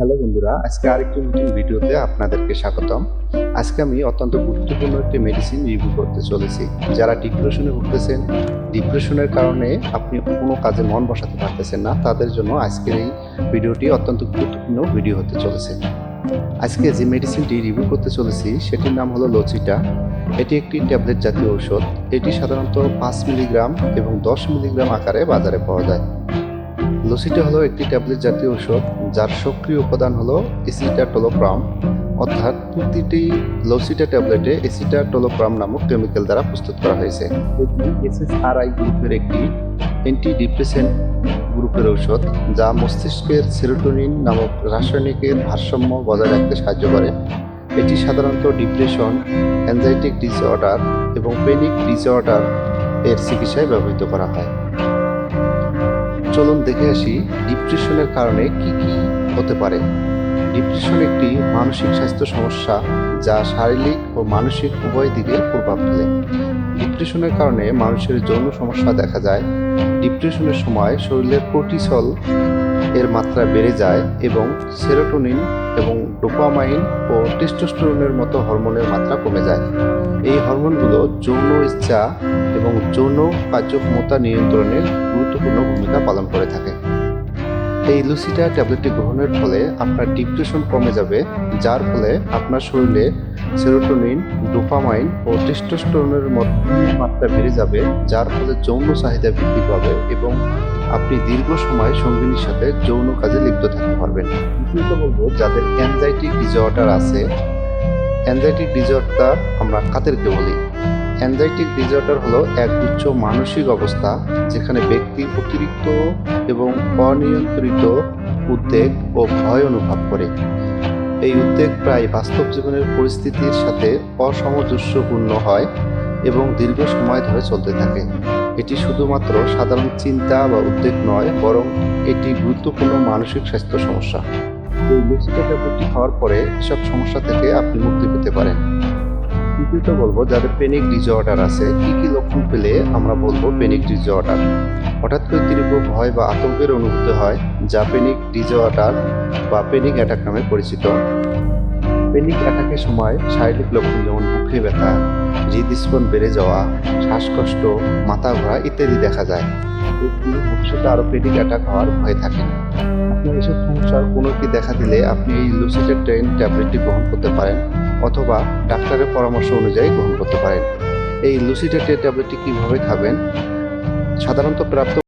Hello বন্ধুরা, আজকে আরেকটি নতুন ভিডিওতে আপনাদেরকে স্বাগতম। আজকে আমি অত্যন্ত গুরুত্বপূর্ণ একটি মেডিসিন রিভিউ করতে চলেছি। যারা ডিপ্রেশনে ভুগতেছেন ডিপ্রেশনের কারণে আপনি কোনো কাজে মন বসাতে পারতেছেন না, তাদের জন্য আজকের এই ভিডিওটি অত্যন্ত গুরুত্বপূর্ণ ভিডিও হতে চলেছে। আজকে যে মেডিসিনটি রিভিউ করতে চলেছি, সেটির নাম হলো লচিটা এটি একটি ট্যাবলেট জাতীয় ঔষধ। এটি সাধারণত পাঁচ মিলিগ্রাম এবং দশ মিলিগ্রাম আকারে বাজারে পাওয়া যায়। লসিটা হলো একটি ট্যাবলেট জাতীয় ঔষধ, যার সক্রিয় উপাদান হলো এসিটাটোলোপ্রাম অর্থাৎ প্রতিটি লসিটা ট্যাবলেটে এসিটাটোলোপ্রাম নামক কেমিক্যাল দ্বারা প্রস্তুত করা হয়েছে। এসএসআরআই গ্রুপের একটি অ্যান্টি ডিপ্রেসেন্ট গ্রুপের ঔষধ, যা মস্তিষ্কের সেরোটোনিন নামক রাসায়নিকের ভারসাম্য বজায় রাখতে সাহায্য করে। এটি সাধারণত ডিপ্রেশন অ্যাংজাইটিক ডিসঅর্ডার এবং পেনিক ডিসঅর্ডার এর চিকিৎসায় ব্যবহৃত করা হয়। চলুন দেখে আসি ডিপ্রেশনের কারণে কি কি হতে পারে। ডিপ্রেশন একটি মানসিক স্বাস্থ্য সমস্যা যা শারীরিক ও মানসিক উভয় দিকে প্রভাব ফেলে। ডিপ্রেশনের কারণে মানুষের যৌন সমস্যা দেখা যায়। ডিপ্রেশনের সময় শরীরের কোর্টিসল এর মাত্রা বেড়ে যায় এবং সেরোটোনিন এবং ডোপামাইন ও টেস্টোস্টেরনের মতো হরমোনের মাত্রা কমে যায়। এই হরমোনগুলো যৌন ইচ্ছা এবং যৌন কার্যক্ষমতা নিয়ন্ত্রণে গুরুত্বপূর্ণ ভূমিকা পালন করে থাকে। এই লুসিটা ট্যাবলেটটি গ্রহণের ফলে আপনার ডিপ্রেশন কমে যাবে, যার ফলে আপনার শরীরে সেরোটোনিন, ডোপামাইন ও টেস্টোস্টেরনের মাত্রা বেড়ে যাবে, যার ফলে যৌন চাহিদা বৃদ্ধি পাবে এবং আপনি দীর্ঘ সময় সঙ্গিনীর সাথে যৌন কাজে লিপ্ত থাকতে পারবেন। দ্বিতীয়ত বলব, যাদের অ্যাংজাইটি ডিজঅর্ডার আছে অ্যাংজাইটিক ডিজঅর্ডার আমরা কাদেরকে বলি? অ্যাংজাইটিক ডিজঅর্ডার হলো এক উচ্চ মানসিক অবস্থা যেখানে ব্যক্তি অতিরিক্ত এবং অনিয়ন্ত্রিত উদ্বেগ ও ভয় অনুভব করে। এই উদ্বেগ প্রায় বাস্তব জীবনের পরিস্থিতির সাথে অসামঞ্জস্যপূর্ণ হয় এবং দীর্ঘ সময় ধরে চলতে থাকে। এটি শুধুমাত্র সাধারণ চিন্তা বা উদ্বেগ নয়, বরং এটি গুরুত্বপূর্ণ মানসিক স্বাস্থ্য সমস্যা। এই ট্যাবলেটটি খাওয়ার পরে এসব সমস্যা থেকে আপনি মুক্তি পেতে পারেন। তৃতীয়ত বলব? যাদের পেনিক ডিজঅর্ডার আছে, কি কি লক্ষণ পেলে আমরা বলব পেনিক ডিজঅর্ডার হঠাৎ করে তীব্র ভয় বা আতঙ্কের অনুভূতি হয়, যা পেনিক ডিজঅর্ডার বা পেনিক অ্যাটাক নামে পরিচিত। পেনিক অ্যাটাকের সময় শারীরিক লক্ষণ যেমন বুকে ব্যথা হৃদস্পন বেড়ে যাওয়া, শ্বাসকষ্ট, মাথা ঘোরা ইত্যাদি দেখা যায়। ভবিষ্যতে আরও পেনিক অ্যাটাক হওয়ার ভয় থাকে। আপনার এসব সমস্যার কোনো কি দেখা দিলে আপনি এই লুসিটের ট্রেন ট্যাবলেটটি গ্রহণ করতে পারেন। অথবা ডাক্তারের পরামর্শ অনুযায়ী গ্রহণ করতে পারেন। এই লুসিটেটের ট্যাবলেটটি কীভাবে খাবেন? সাধারণত প্রাপ্ত